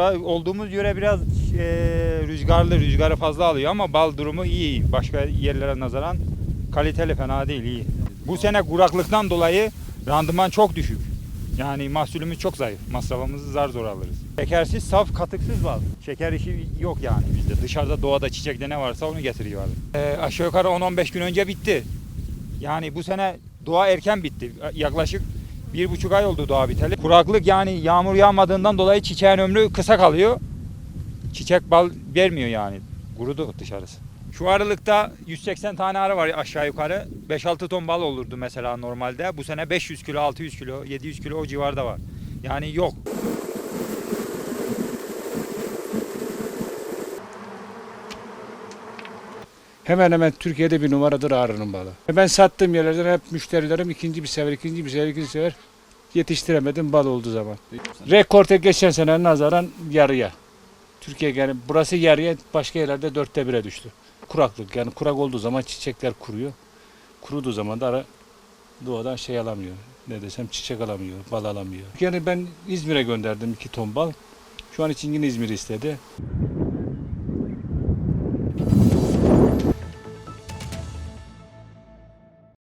Olduğumuz yöre biraz e, rüzgarlı, rüzgarı fazla alıyor ama bal durumu iyi. Başka yerlere nazaran kaliteli fena değil, iyi. Bu sene kuraklıktan dolayı randıman çok düşük. Yani mahsulümüz çok zayıf. Masrafımızı zar zor alırız. Şekersiz, saf, katıksız bal. Şeker işi yok yani bizde. Dışarıda doğada çiçekte ne varsa onu getiriyorlar. E, aşağı yukarı 10-15 gün önce bitti. Yani bu sene doğa erken bitti. Yaklaşık bir buçuk ay oldu doğa biteli. Kuraklık yani yağmur yağmadığından dolayı çiçeğin ömrü kısa kalıyor. Çiçek bal vermiyor yani. Kurudu dışarısı. Şu aralıkta 180 tane arı var aşağı yukarı. 5-6 ton bal olurdu mesela normalde. Bu sene 500 kilo, 600 kilo, 700 kilo o civarda var. Yani yok. Hemen hemen Türkiye'de bir numaradır ağrının balı. Ben sattığım yerlerden hep müşterilerim ikinci bir sefer, ikinci bir sefer, ikinci sefer yetiştiremedim bal olduğu zaman. Rekorte geçen sene nazaran yarıya. Türkiye yani burası yarıya başka yerlerde dörtte bire düştü. Kuraklık yani kurak olduğu zaman çiçekler kuruyor. Kuruduğu zaman da ara doğadan şey alamıyor. Ne desem çiçek alamıyor, bal alamıyor. Yani ben İzmir'e gönderdim iki ton bal. Şu an için yine İzmir istedi.